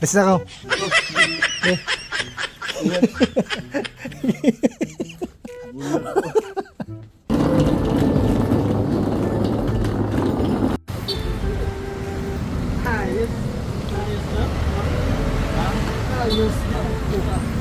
Basta ako. Eh. Ayos. Ayos na. Ayos na.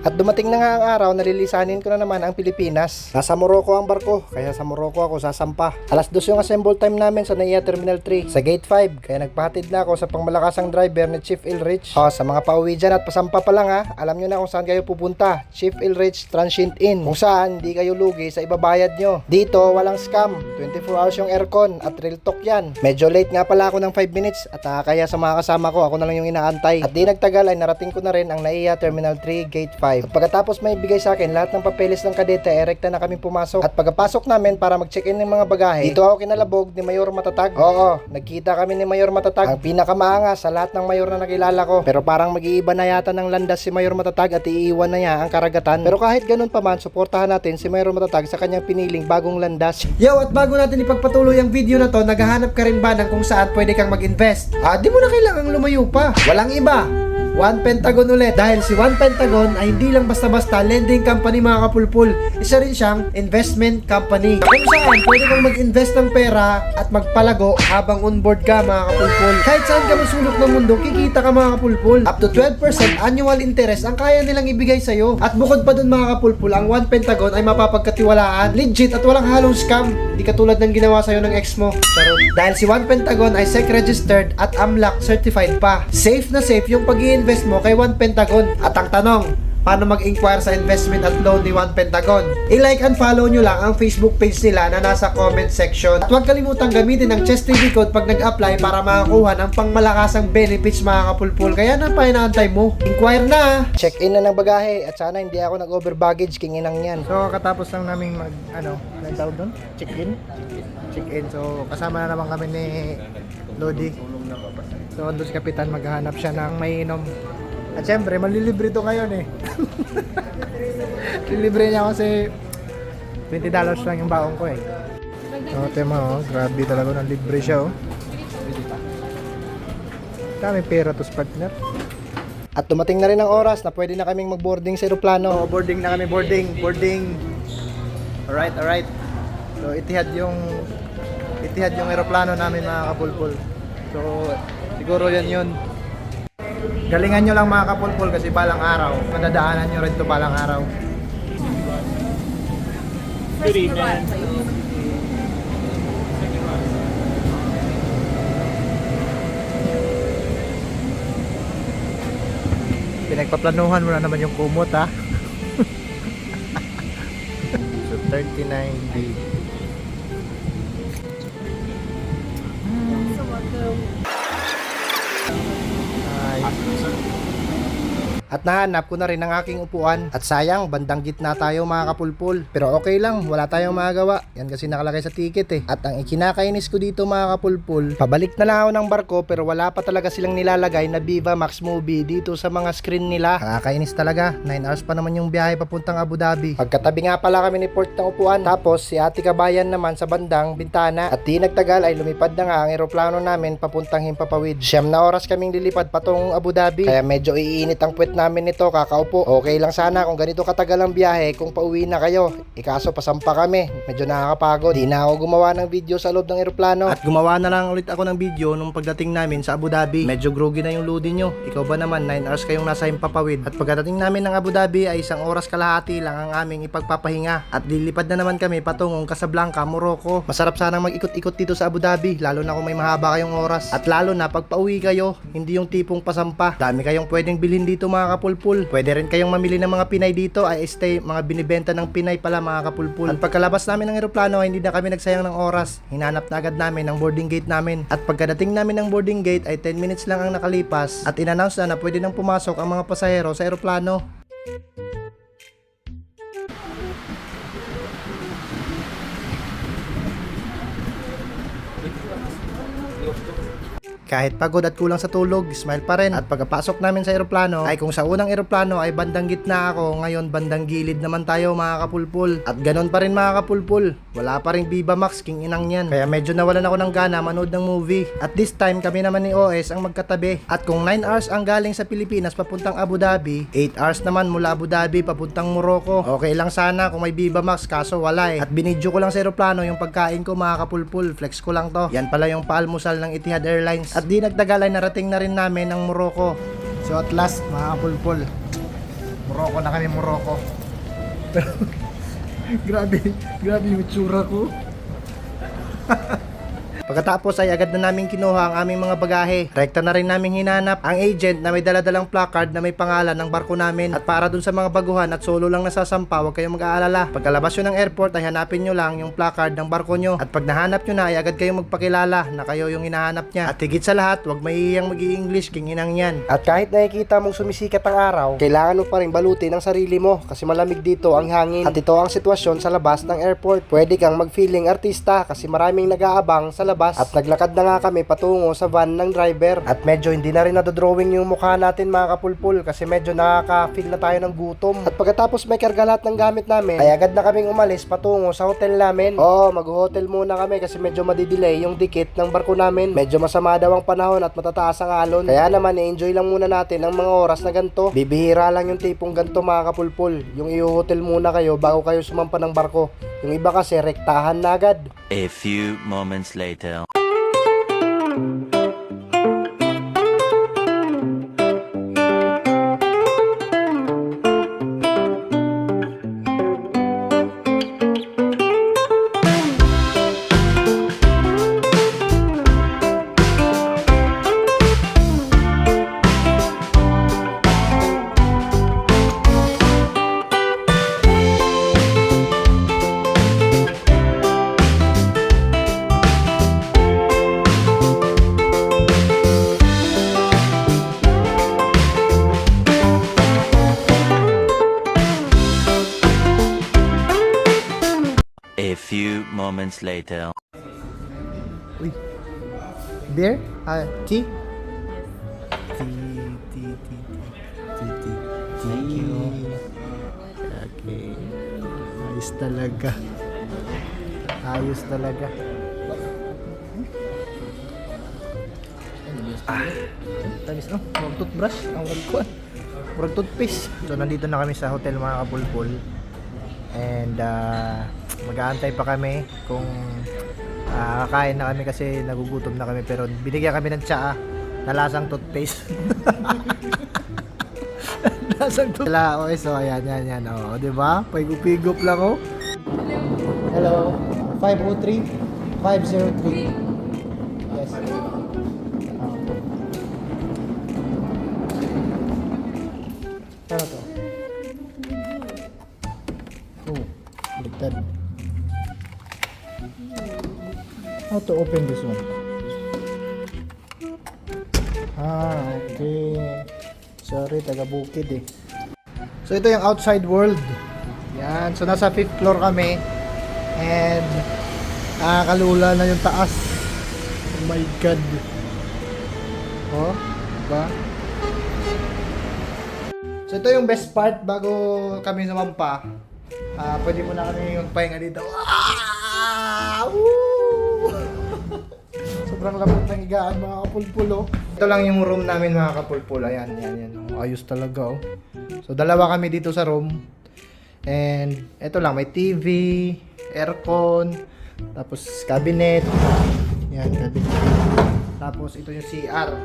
At dumating na nga ang araw na lilisanin ko na naman ang Pilipinas. Nasa Morocco ang barko, kaya sa Morocco ako sasampa. Alas 2 yung assemble time namin sa NAIA Terminal 3 sa Gate 5, kaya nagpahatid na ako sa pangmalakasang driver ni Chief Ilrich. O, sa mga pauwi dyan at pasampa pa lang ha, alam nyo na kung saan kayo pupunta. Chief Ilrich Transient Inn, kung saan hindi kayo lugi sa ibabayad nyo. Dito, walang scam. 24 hours yung aircon at real talk yan. Medyo late nga pala ako ng 5 minutes at ah, kaya sa mga kasama ko, ako na lang yung inaantay. At di nagtagal ay narating ko na rin ang NAIA Terminal 3 Gate 5. At pagkatapos may bigay sa akin lahat ng papeles ng kadete, erekta na kami pumasok. At pagkapasok namin para mag-check-in ng mga bagahe, dito ako kinalabog ni Mayor Matatag. Oo, nagkita kami ni Mayor Matatag. Ang pinakamaanga sa lahat ng mayor na nakilala ko. Pero parang mag-iiba na yata ng landas si Mayor Matatag at iiwan na niya ang karagatan. Pero kahit ganun pa man, suportahan natin si Mayor Matatag sa kanyang piniling bagong landas. Yo, at bago natin ipagpatuloy ang video na to, naghahanap ka rin ba ng kung saan pwede kang mag-invest? Ah, di mo na kailangang lumayo pa. Walang iba. One Pentagon ulit. Dahil si One Pentagon ay hindi lang basta-basta lending company mga kapulpul. Isa rin siyang investment company. Kung saan pwede kang mag-invest ng pera at magpalago habang on board ka mga kapulpul. Kahit saan ka masulok ng mundo, kikita ka mga kapulpul. Up to 12% annual interest ang kaya nilang ibigay sa'yo. At bukod pa dun mga kapulpul, ang One Pentagon ay mapapagkatiwalaan, legit at walang halong scam. Di katulad ng ginawa sa'yo ng ex mo. Charot. Dahil si One Pentagon ay SEC registered at AMLAC certified pa. Safe na safe yung pag invest mo kay One Pentagon. At ang tanong, paano mag-inquire sa investment at loan ni One Pentagon. I-like and follow nyo lang ang Facebook page nila na nasa comment section. At huwag kalimutang gamitin ang Chess TV code pag nag-apply para makakuha ng pangmalakasang benefits mga kapulpul. Kaya na pa inaantay mo. Inquire na! Check in na ng bagahe at sana hindi ako nag-over baggage king inang yan. So katapos lang namin mag ano, nag tawag doon? Check in? Check in. So kasama na naman kami ni Lodi. So doon si Kapitan maghahanap siya ng mainom. At syempre, malilibre to ngayon eh. Lilibre niya kasi 20 dollars lang yung baong ko eh. So, tema oh, grabe talaga ng libre siya oh. Dami pera to partner. At dumating na rin ang oras na pwede na kaming mag-boarding sa aeroplano. Oh, boarding na kami, boarding, boarding. Alright, alright. So, itihad yung itihad yung aeroplano namin mga kapulpul. So, siguro yan yun. Galingan nyo lang mga kapulpul kasi balang araw, madadaanan nyo rin to balang araw. Good evening. Pinagpaplanuhan mo na naman yung kumot ha. so 39B. Ay. At nahanap ko na rin ang aking upuan. At sayang, bandang gitna tayo mga kapulpul. Pero okay lang, wala tayong magagawa. Yan kasi nakalagay sa ticket eh. At ang ikinakainis ko dito mga kapulpul, pabalik na lang ako ng barko pero wala pa talaga silang nilalagay na Viva Max Movie dito sa mga screen nila. Nakakainis talaga. 9 hours pa naman yung biyahe papuntang Abu Dhabi. Pagkatabi nga pala kami ni Port ng upuan. Tapos si Ate Kabayan naman sa bandang bintana. At di nagtagal ay lumipad na nga ang eroplano namin papuntang Himpapawid. Siyam na oras kaming lilipad patungong Abu Dhabi. Kaya medyo iinit ang puwet namin nito kakaupo. Okay lang sana kung ganito katagal ang biyahe kung pauwi na kayo. Ikaso pasampa kami. Medyo nakakapagod. Di na ako gumawa ng video sa loob ng eroplano. At gumawa na lang ulit ako ng video nung pagdating namin sa Abu Dhabi. Medyo groggy na yung loading nyo. Ikaw ba naman 9 hours kayong nasa Himpapawid. At pagdating namin ng Abu Dhabi ay isang oras kalahati lang ang aming ipagpapahinga. At lilipad na naman kami patungong Casablanca, Morocco. Masarap sanang mag-ikot-ikot dito sa Abu Dhabi lalo na kung may mahaba kayong oras. At lalo na pag pauwi kayo, hindi yung tipong pasampa. Dami kayong pwedeng bilhin dito mga kapulpul. Pwede rin kayong mamili ng mga Pinay dito ay stay mga binibenta ng Pinay pala mga kapulpul. At pagkalabas namin ng eroplano ay hindi na kami nagsayang ng oras. Hinanap na agad namin ang boarding gate namin. At pagkadating namin ng boarding gate ay 10 minutes lang ang nakalipas at inannounce na na pwede nang pumasok ang mga pasahero sa eroplano. Kahit pagod at kulang sa tulog, smile pa rin. At pagkapasok namin sa eroplano, ay kung sa unang eroplano ay bandang gitna ako, ngayon bandang gilid naman tayo mga kapulpul. At ganon pa rin mga kapulpul, wala pa rin Viva Max, king inang yan. Kaya medyo nawalan ako ng gana manood ng movie. At this time, kami naman ni OS ang magkatabi. At kung 9 hours ang galing sa Pilipinas papuntang Abu Dhabi, 8 hours naman mula Abu Dhabi papuntang Morocco. Okay lang sana kung may Viva Max, kaso wala eh. At binidyo ko lang sa eroplano yung pagkain ko mga kapulpul, flex ko lang to. Yan pala yung paalmusal ng Etihad Airlines. At di nagtagal ay narating na rin namin ang Morocco. So at last, mga Morocco na kami, Morocco. grabe, grabe yung itsura ko. Pagkatapos ay agad na namin kinuha ang aming mga bagahe. Rekta na rin namin hinanap ang agent na may daladalang placard na may pangalan ng barko namin. At para dun sa mga baguhan at solo lang nasasampa, huwag kayong mag-aalala. Pagkalabas nyo ng airport ay hanapin nyo lang yung placard ng barko nyo. At pag nahanap nyo na ay agad kayong magpakilala na kayo yung hinahanap niya. At higit sa lahat, huwag maihiyang mag english king inang yan. At kahit nakikita mong sumisikat ang araw, kailangan mo pa rin balutin ang sarili mo kasi malamig dito ang hangin. At ito ang sitwasyon sa labas ng airport. Pwede kang mag-feeling artista kasi maraming nag-aabang sa labas. At naglakad na nga kami patungo sa van ng driver. At medyo hindi na rin nadodrawing yung mukha natin mga kapulpul kasi medyo nakaka-feel na tayo ng gutom. At pagkatapos may karga lahat ng gamit namin, ay agad na kaming umalis patungo sa hotel namin. Oo, mag-hotel muna kami kasi medyo madidelay yung dikit ng barko namin. Medyo masama daw ang panahon at matataas ang alon. Kaya naman, i-enjoy lang muna natin ang mga oras na ganito. Bibihira lang yung tipong ganito mga kapulpul. Yung i-hotel muna kayo bago kayo sumampa ng barko. Yung iba kasi rektahan na agad. A few moments later. A moments later. Uy. Beer? Ah, tea? Tea, tea, tea, tea, tea, tea. Thank you. Okay. Ayos talaga. Ayos talaga. Ah, tamis no? Murag toothbrush, ang murag kuan. Murag toothpaste. So nandito na kami sa hotel mga kapulpul. And uh, mag-aantay pa kami kung ah, kakain na kami kasi nagugutom na kami pero binigyan kami ng tsaa na lasang toothpaste. lasang toothpaste. Wala, okay, so ayan, yan, yan. Oh, di ba? Pagupigop lang oh. Hello. 503 503. How to open this one? Ah, okay. Sorry, taga bukid eh. So ito yung outside world. Yan. So nasa fifth floor kami. And nakakalula na yung taas. Oh my God. Oh, diba? So ito yung best part bago kami sumampa. Ah, pwede mo na kami magpahinga dito. Ah! Woo! Sobrang lambot ng higaan mga kapulpulo. Ito lang yung room namin mga kapulpulo. Ayan, yan, yan. Ayos talaga oh. So dalawa kami dito sa room. And ito lang, may TV, aircon, tapos cabinet. Yan, cabinet. Tapos ito yung CR.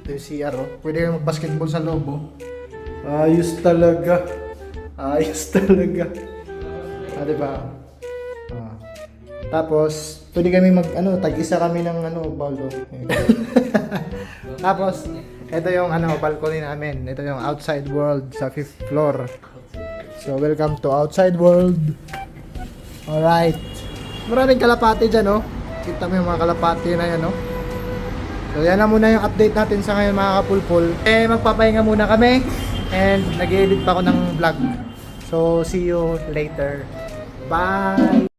Ito yung CR oh. Pwede kang mag-basketball sa loob oh. Ayos talaga. Ayos talaga. Ah, di ba? Ah. Tapos, pwede kami mag, ano, tag-isa kami ng, ano, baldo. Tapos, ito yung, ano, balcony namin. Ito yung outside world sa fifth floor. So, welcome to outside world. Alright. Maraming kalapati dyan, oh. Kita mo yung mga kalapati na yan, oh. So, yan na muna yung update natin sa ngayon, mga kapulpul. Eh, magpapahinga muna kami. And, nag-edit pa ako ng vlog. So, see you later. Bye!